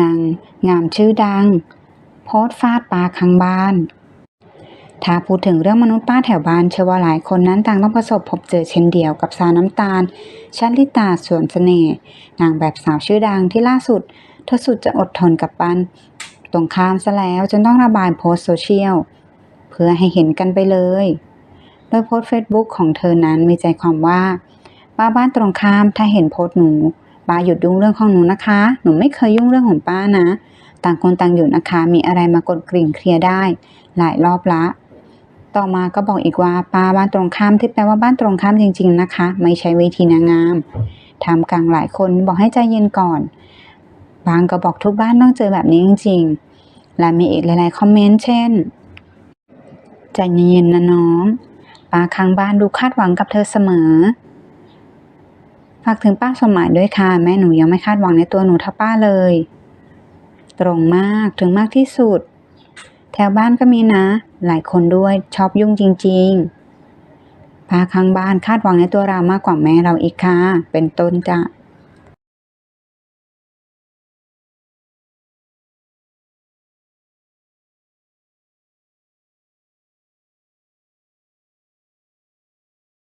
นางงามชื่อดัง โพสฟาดปลาข้างบ้าน ถ้าพูดถึงเรื่องมนุษย์ป้าแถวบ้านเชื่อว่าหลายคนนั้นต่างต้องประสบพบเจอเช่นเดียวกับสาวน้ำตาลชันลิตาสวนเสน่ห์นางแบบสาวชื่อดังที่ล่าสุด เธอสุดจะอดทนกับปันตรงข้ามซะแล้วจนต้องระบายโพสโซเชียลเพื่อให้เห็นกันไปเลย โดยโพสเฟซบุ๊กของเธอนั้นมีใจความว่าป้าบ้านตรงข้ามถ้าเห็นโพสหนู ป้าหยุดยุ่งเรื่องของหนูนะคะ หนูไม่เคยยุ่งเรื่องของป้านะ ต่างคนต่างอยู่นะคะ มีอะไรมากดกริ่งเคลียร์ได้ หลายรอบละ ต่อมาก็บอกอีกว่าป้าบ้านตรงข้ามที่แปลว่าบ้านตรงข้ามจริง ๆนะคะ ไม่ใช่เวทีนางงามทำกลางหลายคนบอกให้ใจเย็นก่อน บางก็บอกทุกบ้านต้องเจอแบบนี้จริงๆ และมีอีกหลายๆคอมเมนต์เช่นใจเย็นๆนะน้องป้าข้างบ้านดูคาดหวังกับเธอเสมอ ฝากถึงป้าสมหมายด้วยค่ะ แม่หนูยังไม่คาดหวังในตัวหนูเท่าป้าเลย ตรงมากถึงมากที่สุด แถวบ้านก็มีนะ หลายคนด้วยชอบยุ่งจริง ๆป้าข้างบ้านคาดหวังในตัวเรามากกว่าแม่เราอีกค่ะ เป็นต้นจ้ะ